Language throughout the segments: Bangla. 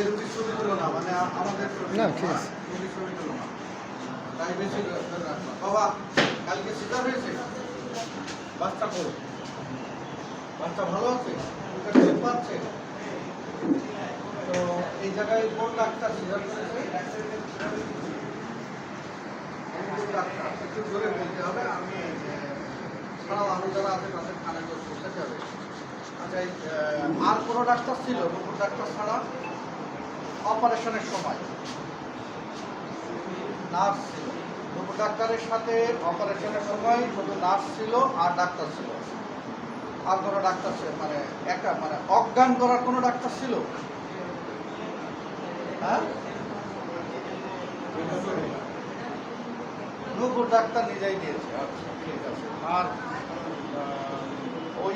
এই রুটির ছবি তুলো না মানে আমাদের না, ঠিক? আছে। রুটির ছবি তুলো না। তাই বেশি বাবা কালকে সিজার হয়েছে? বাচ্চা করো বাচ্চা ভালো আছে? পাচ্ছে? তো এই জায়গায় কোন ডাক্তার সিজার করেছে? কোন ডাক্তার? একটু জোরে বলতে হবে আমি ছাড়াও আরও যারা আছে তাদের কানে জোর করতে হবে। আচ্ছা আর কোনো ডাক্তার ছিল? নতুন ডাক্তার ছাড়া? অপারেশনের সময়। নার্স ছিল। নতুন ডাক্তারের সাথে অপারেশনের সময় শুধু নার্স ছিল আর ডাক্তার ছিল। আর কোনো ডাক্তার ছিল মানে একটা মানে অজ্ঞান করার কোনো ডাক্তার ছিল? হ্যাঁ? নূপুর ডাক্তার নিজেই দিয়েছে। আচ্ছা ঠিক আছে। আর ওই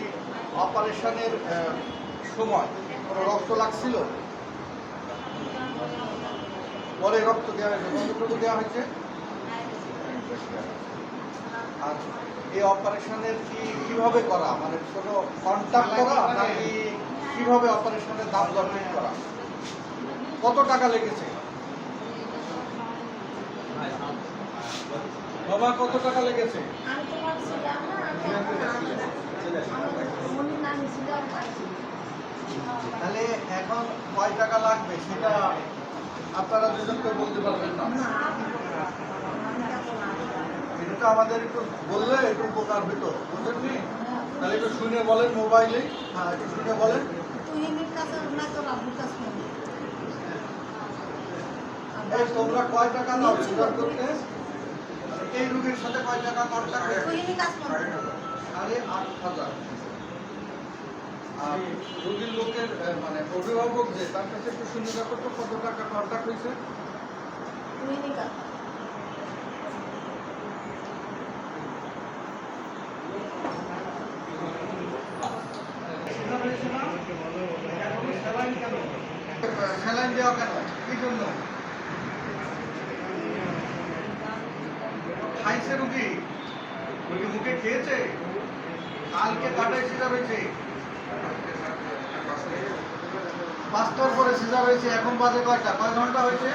অপারেশনের সময় কোনো রক্ত লাগছিল? পরে রক্ত দেওয়া হয়েছে কতটুকু দেওয়া হয়েছে? আর এই অপারেশনের কি কীভাবে করা? মানে কোনো কন্ট্যাক্ট করা নাকি কীভাবে অপারেশনের দাম দর করা? কত টাকা লেগেছে? বাবা কত টাকা লেগেছে? আমি তোমার ছিলাম না তাহলে এখন কয় টাকা লাগবে? সেটা আপনারা দুজন কেউ বলতে পারবেন না। এটা তো আমাদের একটু বললে একটু উপকার হতো বুঝলেন তাহলে একটু শুনে বলেন মোবাইলে। হ্যাঁ একটু শুনে বলেন। তোমরা কয় টাকা করতে? এই রোগীর সাথে কয় টাকা কাজ করবি। সাড়ে আট হাজার। আর রোগীর লোকের মানে অভিভাবক যে তার কাছে একটু শুনে দেখো তো কত টাকা কন্ট্যাক্ট হয়েছে। এমনি দেওয়া কেন? কি জন্য? খাইছে রুগী? রুগী মুখে খেয়েছে? কালকে কাটাই সিজার হয়েছে। পাঁচটার পরে সিজার হয়েছে এখন বাজে কয়টা? কয় ঘণ্টা হয়েছে?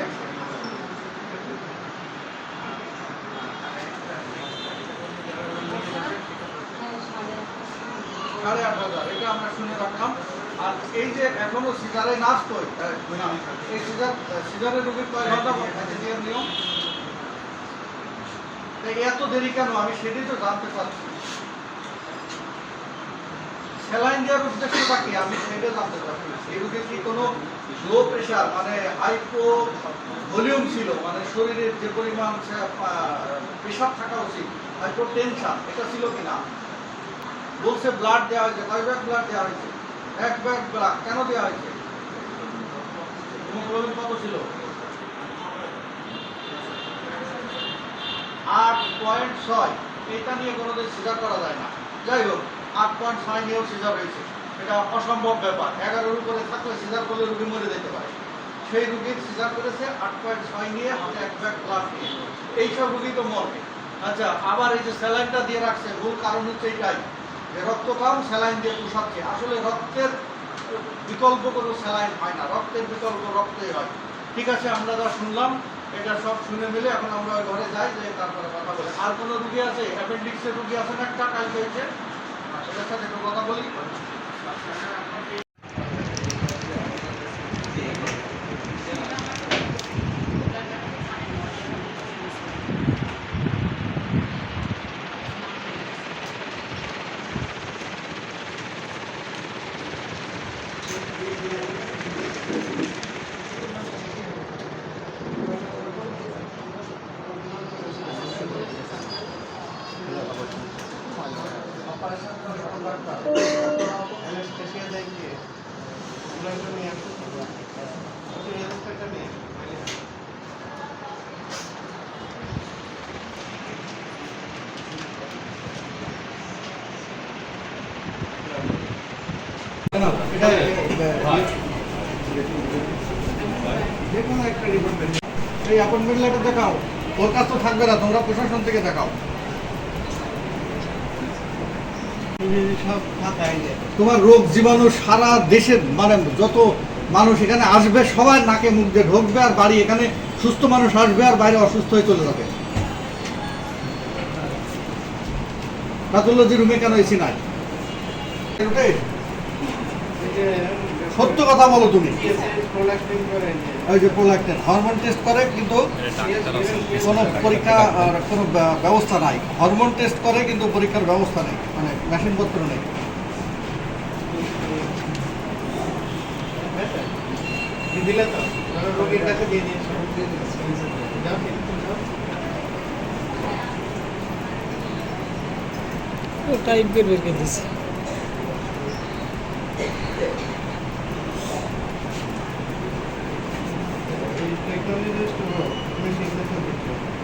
সাড়ে আট হাজার, এটা আমরা শুনে রাখলাম। আর এই যে এখনও সিজারে নাচ এই সিজার সিজারের কয় ঘণ্টা এত দেরি কেন? আমি সেটাই তো জানতে চাচ্ছি স্যালাইন দেওয়ার উদ্দেশ্যটা কি আমি সেটা জানতে চাচ্ছি এই রোগীর কি কোনো লো প্রেশার মানে হাইপো ভলিউম ছিল মানে শরীরের যে পরিমাণ প্রেশার থাকা উচিত হাইপো টেনশন এটা ছিল কিনা? বলছে ব্লাড দেওয়া হয়েছে, কয় ব্যাগ ব্লাড দেওয়া হয়েছে? এক ব্যাগ ব্লাড কেন দেওয়া হয়েছে? হিমোগ্লোবিন কত ছিল? আট পয়েন্ট ছয়। এটা নিয়ে কোনোদিন সিজার করা যায় না। যাই হোক আট পয়েন্ট ছয় নিয়েও সিজার হয়েছে। এটা অসম্ভব ব্যাপার। এগারোর উপরে থাকলে সিজার করলে রুগী মরে যেতে পারে। সেই রুগীর সিজার করেছে, আট পয়েন্ট ছয় নিয়ে হাতে এক ব্যাগ ব্লাড নিয়ে। এইসব রুগী তো মরবে। আচ্ছা আবার এই যে স্যালাইনটা দিয়ে রাখছে, মূল কারণ হচ্ছে এইটাই যে রক্ত কম স্যালাইন দিয়ে পোষাচ্ছে। আসলে রক্তের বিকল্প কোনো স্যালাইন হয় না। রক্তের বিকল্প রক্তই হয়। ঠিক আছে, আমরা যা শুনলাম, এটা সব শুনে মিলে এখন আমরা ঘরে যাই যে তারপরে কথা বলে। আর কোনো রুগী আছে? অ্যাপেন্ডিক্সের রুগী আছে না? একটা কাজ হয়েছে সাথে একটু কথা বলি অপারেশন করে কোন ডাক্তার অ্যানেস্থেসিয়া দেয় কি আমরা এটা নিয়ে আসতে পারব ওকে অ্যানেস্থেসিয়া নেই তোমার রোগ জীবাণু সারা দেশের মানে যত মানুষ এখানে আসবে সবাই নাকে মুখ দিয়ে ঢুকবে আর বাড়ি এখানে সুস্থ মানুষ আসবে আর বাইরে অসুস্থ হয়ে চলে যাবে। প্যাথোলজি রুমে কেন এসি নাই? সত্য কথা বলো তুমি। ওই যে প্রোলাক্টেন হরমোন টেস্ট করে কিন্তু কোনো পরীক্ষা আর কোনো ব্যবস্থা নাই। হরমোন টেস্ট করে কিন্তু পরীক্ষার ব্যবস্থা নেই মানে মেশিনপত্র নেই। দিলে তো? রোগীর কাছে দিয়ে দিয়েছ। যাও যাও টাইপ বের বের করে తొమ్మిది దృష్టిలో మీ శ్రీకృష్ణ